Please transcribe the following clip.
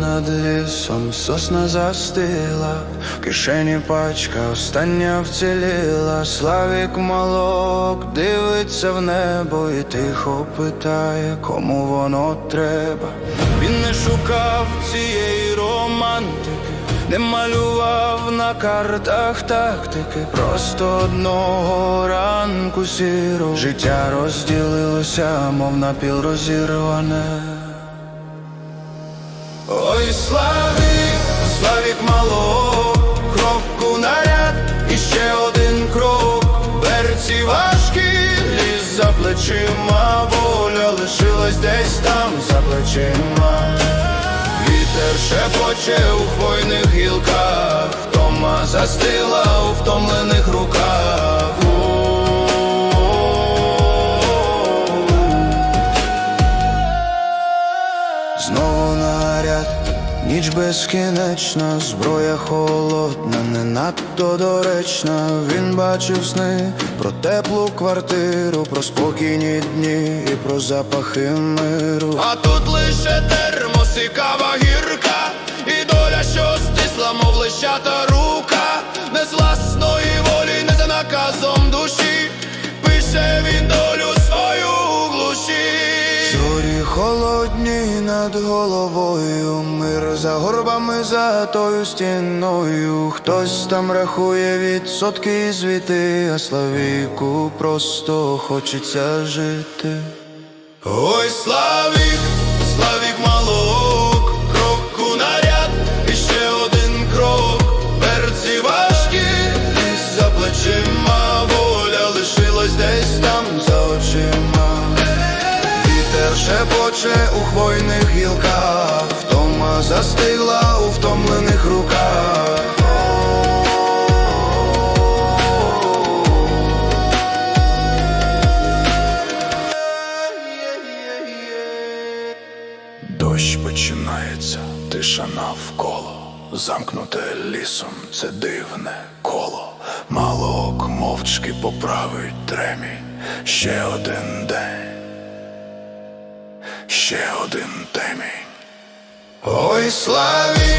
над лісом сосна застила, в кишені пачка остання вціліла, Славік малок дивиться в небо і тихо питає, кому воно треба. Він не шукав цієї романтики, не малював на картах тактики, просто одного ранку сіро життя розділилося, мов напіл розірване. Ой, Славік, Славік мало, кроку наряд, і ще один крок, берці важкі, ліс за плечима, воля лишилась десь там за плечима. Вітер шепоче у хвойних гілках, втома застила у втомлених руках. Знову наряд, ніч безкінечна, зброя холодна, не надто доречна. Він бачив сни про теплу квартиру, про спокійні дні і про запахи миру. А тут лише термос і кава гірка, і доля, що стисла, мов лищата рука, не з власної волі, не за наказом душі, пише він долю над головою, мир за горбами за тою стіною. Хтось там рахує відсотки і звіти, а Славіку просто хочеться жити. Ой, Славік, шепоче у хвойних гілках, втома застигла у втомлених руках. Дощ починається, тиша навколо, замкнуте лісом, це дивне коло. Малок мовчки поправить тремінь. Ще один день, ще один темінь. Ой, славі!